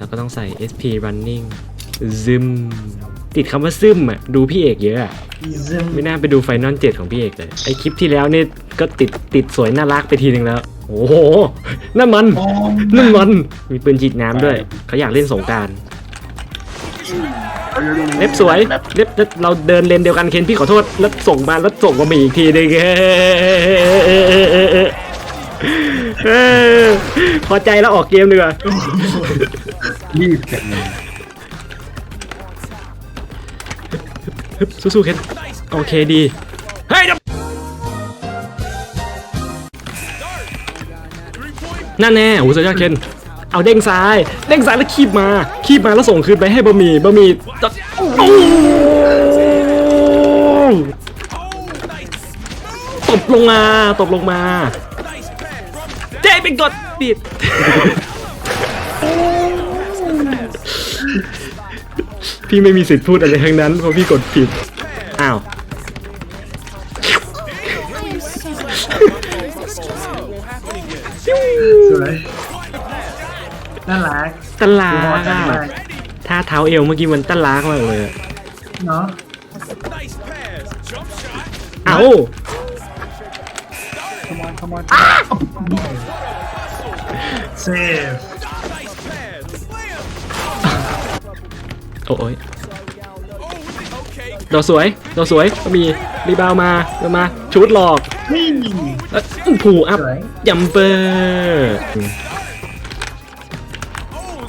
แล้วก็ต้องใส่ SP running zoom ติดคำว่าซึมอะ ดูพี่เอกเยอะอะซึมไม่น่าไปดูไฟนอลเจ็ดของพี่เอกเลย ไอคลิปที่แล้วนี่ก็ติดติดสวยน่ารักไปทีนึงแล้ว โอ้โหนั่นมันโอ้นั่นมัน มีปืนฉีดน้ำด้วย เขาอยากเล่นสงกรารเล็บสวยเล็บเล็บเราเดินเลนเดียวกันเคนพี่ขอโทษ แล้วส่งมาแล้วส่งมาอีกทีนึงเออพอใจแล้วออกเกมดีกว่า รีบจังเลยฮึบสู้ๆเคนโอเคดี เฮ้ยเดี๋ยวนั่นแน่โอ้โหสุดยอดเคนเอาเด้งซ้าย เด้งซ้ายแล้วคีบมา คีบมาแล้วส่งคืนไปให้บะหมี่บะหมี่ตะโอ้งตบลงมาตบลงมา เจ๊เป็นกดปิด พี่ไม่มีสิทธิ์พูดอะไรทั้งนั้นเพราะพี่กดผิด อ้าว สวยน่ารักตลาดูฮอตกจัอะงเลยท่าเท้าเอวเมื่อกี้มันตลากมากเลยอะเนาะเอ้าเซฟ โอ้ยดอกสวยดอกสวยก็มีรีบาวมาเดินมาชุดหลอกนี่แล้วผูอัพสวยยัมเปอร์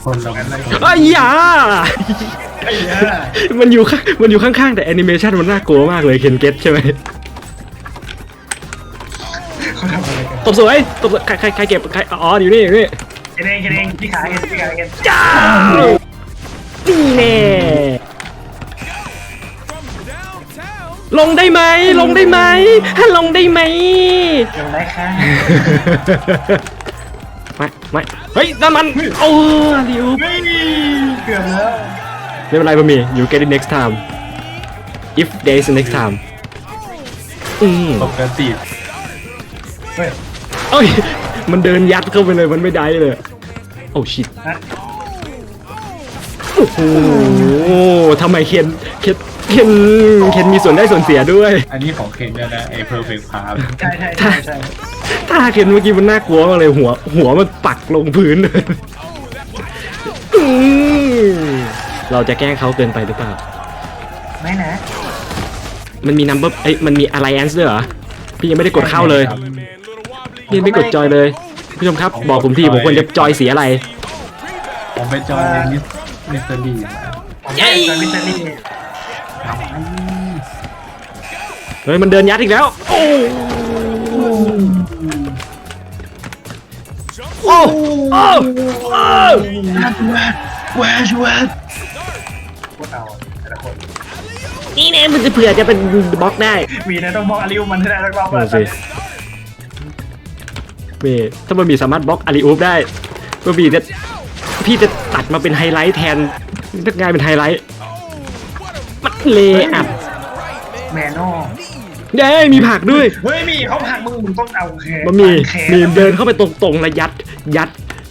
คนเรากันเลยอ้ายยาไอ้ยามันอยู่ข้างมันอยู่ข้างๆ แต่แอนิเมชันมันน่ากลัวมากเลยเคนเก็ตใช่ไหมเขาทำอะไรกันตบสวยตบสวยใครใครใครเก็บใครอ๋ออยู่นี่อยู่นี่เกันเองเกันเองพี่ขาเกันพี่ขาเกันจ้า นี่แน่ลงได้ไหมลงได้ไหมฮัลลงได้ไหมเดี๋ยวได้ค่ะไม่ไม่เฮ้ยนั่นมันโอ้ดิวเฮ้ยเกือบแล้วไม่เป็นไรบะหมี่ you get it next time if there is a next time อืมปกติเฮ้ยเอ้ยมันเดินยัดเข้าไปเลยมันไม่ได้เลย โอ้ชิตนะ โอ้โหทำไมเคนเคนเคนเคนมีส่วนได้ส่วนเสียด้วย อันนี้ของเคนเนี่ยนะไอ้ perfect path ใช่ใช่ใช่ใช่ถ้าเคนเมื่อกี้มันน่ากลัวมากเลยหัว หัวมันปักลงพื้นเลยอืมเราจะแกล้งเขาเกินไปหรือเปล่า ไม่นะมันมีนัมเบอร์เอ้ยมันมี alliance ด้วยเหรอ พี่ยังไม่ได้กดเข้าเลย พี่ยังไม่กดจอยเลย ผู้ชมครับ บอกผมทีผมควรจะจอยสีอะไร ผมไปจอยในมิส มิสเตอร์ดีมาผมเย้ได้จอยมิสเตอรี่เฮ้ยมันเดินยัดอีกแล้ว โอ้โอ้โอ้โอ้แวชแวชพวกเราแต่ละคนนี่แน่มันจะเผื่อจะเป็นบล็อกได้มีนะต้องบอกอาริวมันให้ได้ต้องบอกนั่นสิมีถ้ามันมีสามารถบล็อกอาริอูฟได้ก็มีจะ พี่จะตัดมาเป็นไฮไลท์แทนถ้ากลายเป็นไฮไลท์มันเลอัพแมนโน่เย้มีผักด้วยเฮ้ยมีเขาผักมึงมึงต้องเอาแขนบะหมี่แขนมีเดินเข้าไปตรงๆแล้วยัด ยัด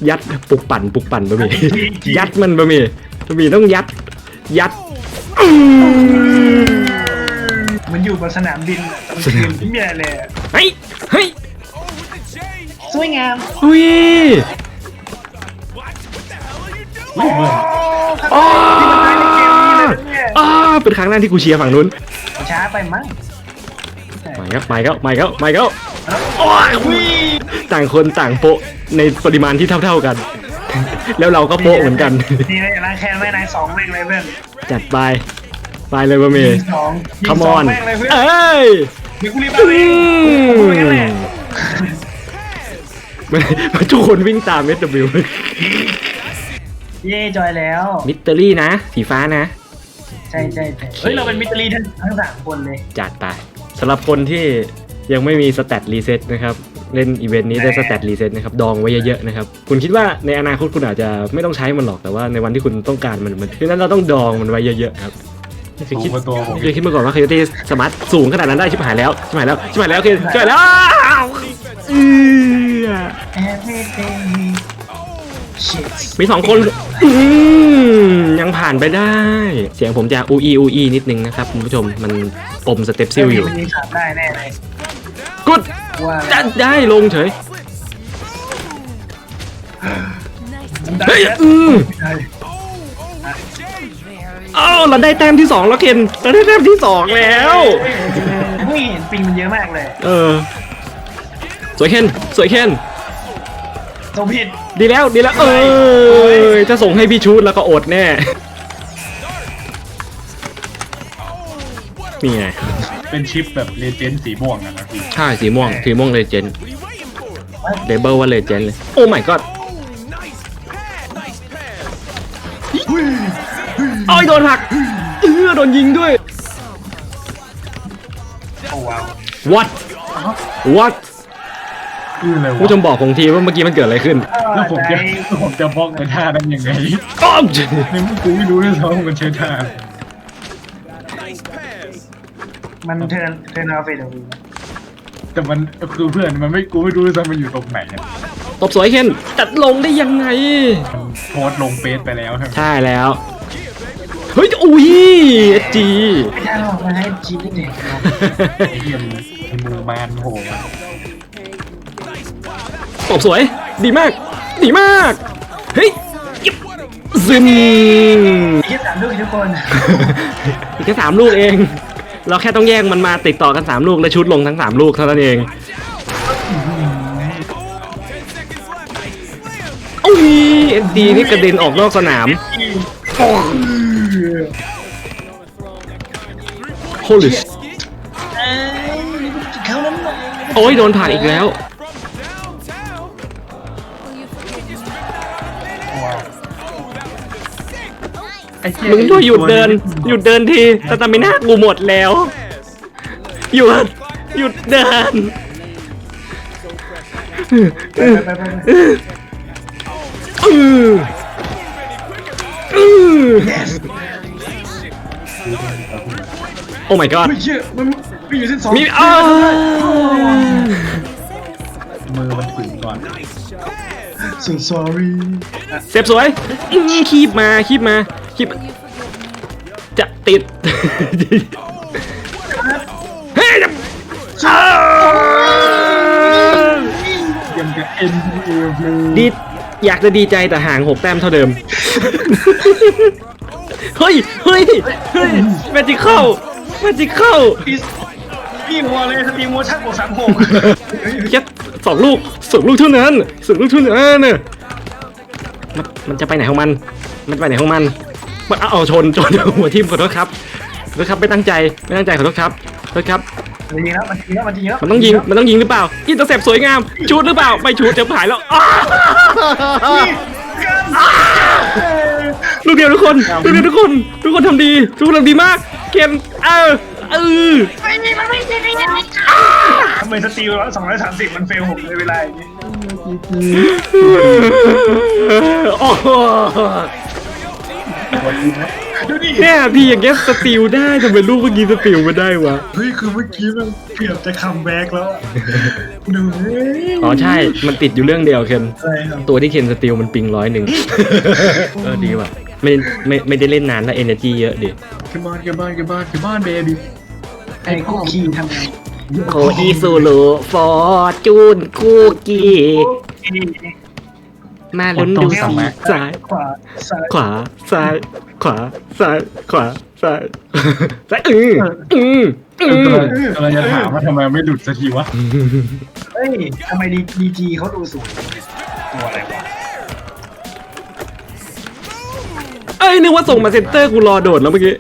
ยัดปลุกปั่นปลุกปั่นบะหมี่จริงๆยัดมันบะหมี่บะหมี่ต้องยัด ยัดอืมมันอยู่บนสนามบินอะตอนคืนไม่มีอะไรเลยอะเฮ้ยเฮ้ยสวยงามอุ้ยโอ้อ้าที่มัน ได้ในเกมนี้เลยเนี่ยอ้าเป็นครั้งแรกที่กูเชียร์ฝั่งนู้น ช้าไปมั้งมาครับมาครับมาครับมาครับโอ้ยอุ้ยต่างคนต่างโปะในปริมาณที่เท่า ๆกัน แล้วเราก็โปะเหมือนกันนี่นะอย่าล้างแค้นไม่นายสองแม่งเลยเพื่อนจัดไปไปเลยบะหมี่ยิงสองยิงคัมสอองอนแม่งเลยเพื่อนเอ้ยเดี๋ยวกูรีบเอาเองกูพูดอย่างนั้นแหละมันมันทุกคนวิ่งตาม SW เย่จอยแล้ว มิสเตอรี่นะ สีฟ้านะ ใช่ใช่ใช่เฮ้ย เราเป็นมิตรลีทั้งทั้งสามคนเลย จัดไปสำหรับคนที่ยังไม่มีสแตทรีเซ็ตนะครับ เล่นอีเวนต์นี้ได้สแตทรีเซ็ตนะครับ ดองไว้เยอะๆนะครับ คุณคิดว่าในอนาคตคุณอาจจะไม่ต้องใช้มันหรอกแต่ว่าในวันที่คุณต้องการมันมันคือนั้นเราต้องดองมันไว้เยอะๆครับไม่เคยสูคิดงกว่าตัวผมไม่เคยคิดมาก่อนว่าค o ยตี้สมาร์ทสูงขนาดนั้นได้ชิบหายแล้วชิบหายแล้วชิบหายแล้วโอเคชิบหายแล้วอ้าวเอื้อ Everything ชิต มีสองคนอืมยังผ่านไปได้ เสียงผมจะอูอีอูอีนิดนึงนะครับคุณผู้ชมมันอมสเต็ปซิลอยู่มันยิงขาดได้แน่เลยกุดว่าจะได้ลงเฉยได้เฮ้ยแล้วอืมได้อ้าวเราได้แต้มที่สองแล้วเคนเราได้แต้มที่สองแล้วไม่เห็นปิงมันเยอะมากเลย เออ สวยเคนสวยเคน ตัวผิด ดีแล้วดีแล้วเออจะส่งให้พี่ชูดแล้วก็อดแน่นี่ไงเป็นชิปแบบเลเจนด์สีม่วงอะนะพี่ใช่สีม่วงสีม่วงเลเจนด์เลเบลว่าเลเจนด์เลย โอ้ my god โอ้ยโดนหักเออโดนยิงด้วย โอ้ว้าว what what คืออะไรผู้ชวะมบอกผมทีว่าเมื่อกี้มันเกิดอะไรขึ้นแล้วผมจะแล้วผมจะบล็อกในท่านั้นยังไงอ้อมในเมื่อกูไม่รู้ด้วยซ้ำว่ามันใช้ท่ามันเทิร์นเทิร์นเอาเฟดเอาแต่มันคือเพื่อนมันไม่กูไม่รู้ด้วยซ้ำมันอยู่ตรงไหนอะตบสวยเคนจัดลงได้ยังไง มันโพสต์ลงเฟซไปแล้วใช่ไหมใช่แล้ว เฮ้ย อุ้ยจี ไม่ได้หรอกมันให้จีนเด็กๆนะไอ้เหี้ยมไอ้มือมานโห ตบสวย ดีมาก ดีมาก เฮ้ยยิบซึมไอ้แค่สามลูกทุกคนอีกแค่สามลูกเอง เราแค่ต้องแย่งมันมาติดต่อกันสามลูกและชุดลงทั้งสามลูกเท่านั้นเองอุ้ยเอ็นดีนี่กระเด็นออกนอกสนาม โฮลิสเอ้ยเขานั้นหน่อยโอ้ยโดนผ่านอีกแล้วว้าว ไอ้เหี้มึงด้วยหยุดเดิน หยุดเดินทีสตามิน่ากูหมดแล้ว หยุด หยุดเดิน ไปไปไปไป อืออือ yes โอ้ my god ไม่เชื่อมันไม่อยู่เส้นสองมีอ้าวมือมันถึงก่อนสุ sorry เซฟสวยอื้อคีบมาคีบมาคีบจะติดเฮ้ยยังจะเอ็นเอฟดีอยากจะดีใจแต่ห่างหกแต้มเท่าเดิม เฮ้ย เฮ้ย เฮ้ยแมจิเข้าแมจิเข้าพี่มัวเลยสตีมโมชั่นบวกสามหกแค่สองลูกสองลูกเท่านั้นสองลูกเท่านั้นน่ะมันมันจะไปไหนของมัน มันไปไหนของมัน มันเอาเอาชนชนหัวทิ่มขอโทษครับขอโทษครับไม่ตั้งใจไม่ตั้งใจขอโทษครับขอโทษครับ มันยิงแล้วมันยิงแล้วมันยิงแล้วมันต้องยิงมันต้องยิงหรือเปล่าอินเตอร์เซปสวยงามชูดหรือเปล่าไม่ชูดจะหายแล้วอ้าลูกเดียวทุกคนลูกเดียวทุกคน ทุกคนทำดีทุกคนทำดีมาก เกมเออเออไม่มีมันไม่มีไม่มีทำไมสตรีมสองร้อยสามสิบมันเฟลผมเลยเวลาอย่างนี้โอ้โห ดูดิเนี่ยพี่อย่างเงี้ยสติลได้ทำไมลูกเมื่อกี้สติลไม่ได้วะเฮ้ยคือเมื่อกี้มันเกือบจะคัมแบ็กแล้วดูเฮ้ยอ๋อใช่มันติดอยู่เรื่องเดียวเคนอะไรครับตัวที่เคนสติลมันปิงร้อยหนึ่งเออดีว่ะไม่ไม่ไม่ได้เล่นนานแล้วเอเนจีเยอะดิกบ้านกบ้านกบ้านกบ้านเบบี้ไอ้คุกคีทำไงโคอีซูรุฟอร์จูนคูกี้ มาลุ้นดูสี ซ้าย ขวาซ้ายขวาซ้าย ขวาซ้าย ขวาซ้ายซ้ายอืออืออือกำลังจะถามว่าทำไมไม่หลุดสักทีวะเฮ้ยทำไมดีดีจีเขาดูสวยตัวอะไรวะเอ้ยนึกว่าส่งมาเซนเตอร์กูรอโดดแล้วเมื่อกี้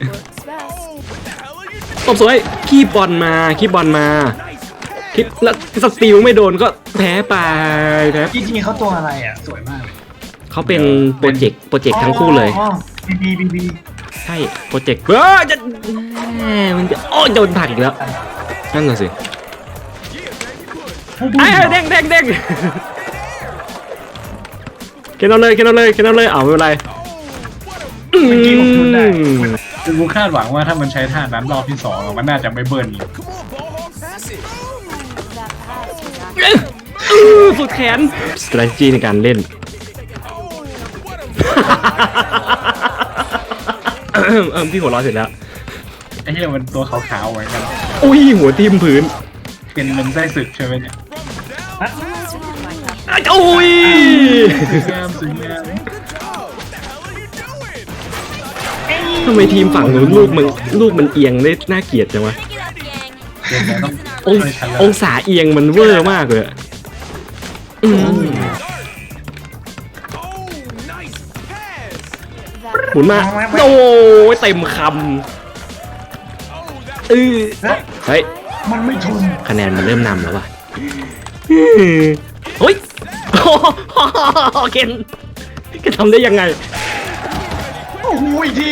ตบสวยคีบบอลมาคีบบอลมา คีบแล้วสติลไม่โดนก็แพ้ไปแพ้ดีจีเขาตัวอะไรอะ สวยมากเลยเขาเป็นโปรเจกต์โปรเจกต์ทั้งคู่เลย บีบีบีบีใช่โปรเจกต์เฮ้ยจะแหม่มันจะโอ้ยโดนผลักอีกแล้วนั่นน่ะสิไอ้ยเด้งเด้งเด้งเคนเอาเลยเคนเอาเลยเคนเอาเลยเอาไม่เป็นไรอืมคือกูคาดหวังว่าถ้ามันใช้ท่านั้นรอบที่สองอะมันน่าจะไม่เบิร์นอีกเอ้ย อื้อสุดแขน strategy ในการเล่น เออพี่หัวเร้อนเสร็จแล้ว ไอ้เหี้ยมันตัวขาวๆเหมือนกัน อุ้ยหัวทิ่มพื้นเป็นเป็นไส้ศึกใช่ไหมเนี่ยอะโอ้ยสวยงามสวยงามทำไมทีมฝั่งนู้นลูกมันลูกมันเอียงได้น่าเกลียดจังวะ เดี๋ยวต้อง องช่วยฉันแล้วองศาเอียงมันเวอร์มากเลยอะอืมหมุนมาโอ้ยเต็มคำเออเฮ้ยมันไม่ทุนคะแนนมันเริ่มนำแล้วว่ะเฮ้ยเคนแกทำได้ยังไงโอ้โหอีกที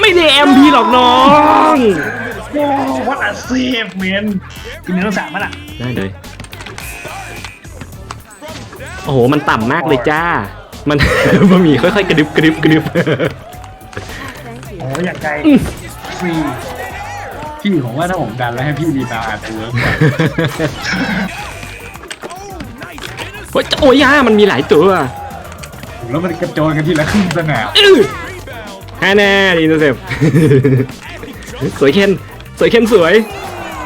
ไม่ได้แอมพีหรอกน้อง โอ้วัดอัดเซฟเมนกินเนื้อสามมันอะได้เลย โอ้โห มันต่ำมากเลยจ้า มัน บะหมี่ค่อยๆกระดึบกระดึบกระดึบโอ้ยอย่างไกลฟรีพี่ผมว่าถ้าผมดันแล้วให้พี่รีบาวอาจจะเวิร์กกว่าโอ้ยโอ้ยย่ามันมีหลายตัวแล้วมันกระโจนกันทีละครึ่งสนามอื้อฮาแน่ดีนะเซฟ สวยเคน สวยเคนสวย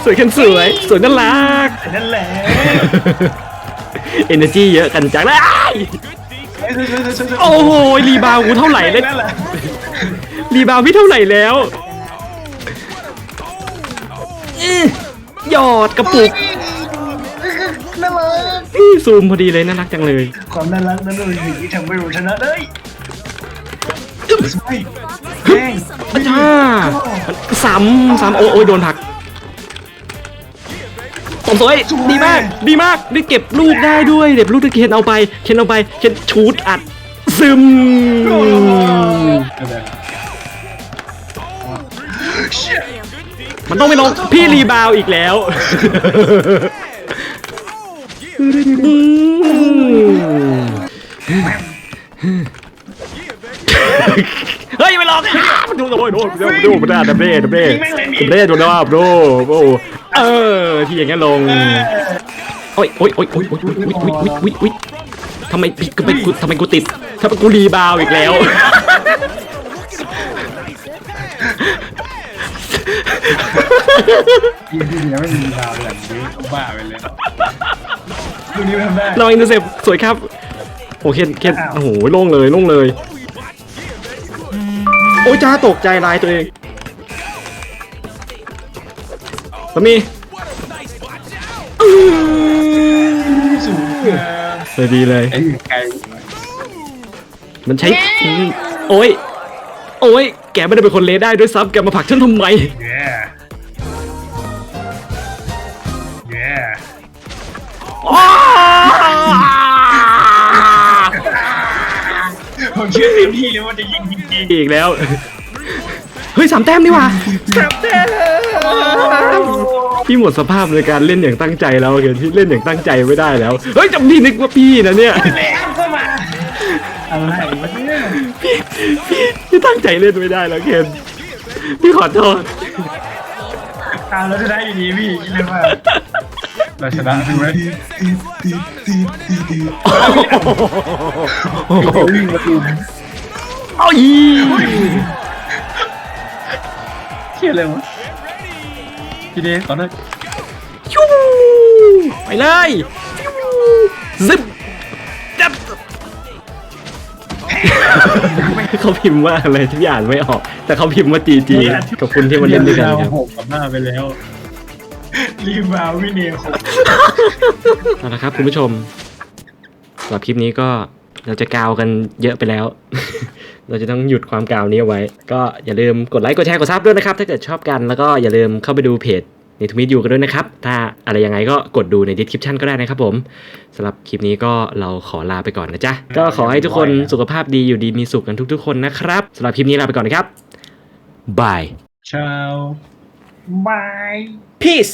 สวยเคนสวย สวยน่ารักแต่นั่นแหละเอเนอร์จีเยอะกันจังเลยอ้ายโอ้โหรีบาวกูเท่าไหร่เลยนั่นแหละรีบาวพี่เท่าไหร่แล้วอื้อหยอดกระปุกน่ารักพี่ซูมพอดีเลยน่ารักจังเลย ความน่ารักนั่นเลยสิ่งที่ทำให้เราชนะเลยสว ยแม่งอาจารย์ซ้ำซ้ำโอ้ยโอ้ยโดนผลักตบสวยดีมาก ดีมากได้เก็บลูกได้ด้วยเด็บลูกที่เคนเอาไปเคนเอาไปเคนชูดอัดซึมก็เลยเชี่ยมันต้องไปลงพี่รีบาวอีกแล้ว เฮ้ยไม่ลองดูโดนโดนดูดูมันได้ดับเบ้ดับเบ้ดับเบ้ดูนะดูโอ้เออที่อย่างเงี้นลงโอ้ยโอ้ยโอ้ยโอ้ยโอ้ยโอ้ยโอ้ยโอ้ยโอ้ยโอ้ยทำไมพี่ทำไมกูทำไมกูติดทำไมกูรีบาวอีกแล้วพี่พี่ยังไม่มีรีบาวแบบนี้บ้าไปเลยดูนี้ทำได้เราอินเตอร์เซปสวยครับโอเคเคนโอ้โหโล่งเลยโล่งเลย อ้ยจ้าตกใจลายตัวเองสามีสูงเลยดีเลย ไอ้ไกลมันใช้อืมโอ้ย โอ้ย แกไม่ได้เป็นคนเลได้ด้วยซ้ำแกมาผลักฉันทำไมเย้เย้ เชื่อเต็มที่เลยว่าจะยิงจริงอีกแล้ว เฮ้ยสามแต้มนี่หว่าสามแต้มพี่หมดสภาพในการเล่นอย่างตั้งใจแล้วเกินพี่เล่นอย่างตั้งใจไม่ได้แล้ว เฮ้ยจำพี่นึกว่าพี่นะเนี่ยๆแล้วก็มาอะไรวะเนี่ยพี่ตั้งใจเล่นไม่ได้แล้วเคนพี่ขอโทษตามแล้วจะได้อยู่ดีพี่คิดเลยว่า เราชนะใช่ไหมวิ่งประตูเอาอีเที่ยเลยวะพี่เดชขอโทษชูไปเลยซิบจับเขาพิมพ์ว่าอะไรที่อ่านไม่ออก แต่เขาพิมพ์ว่าจีจีกับคุณที่มาเล่นด้วยกันครับหกกับหน้าไปแล้ว รีบมาวินเนียของเอาละครับคุณผู้ชมสำหรับคลิปนี้ก็เราจะกาวกันเยอะไปแล้ว เราจะต้องหยุดความกาวนี้เอาไว้ ก็อย่าลืมกดไลค์กดแชร์กดซับด้วยนะครับ ถ้าเกิดชอบกันแล้วก็อย่าลืมเข้าไปดูเพจในทวิตยูกันด้วยนะครับ ถ้าอะไรยังไงก็กดดูในดีสคริปชันก็ได้นะครับผมสำหรับคลิปนี้ก็เราขอลาไปก่อนนะจ๊ะ ก็ขอให้ทุกคนสุขภาพดีอยู่ดีมีสุขกันทุก ๆ คนนะครับสำหรับคลิปนี้ลาไปก่อนนะครับบาย ชาวบาย peace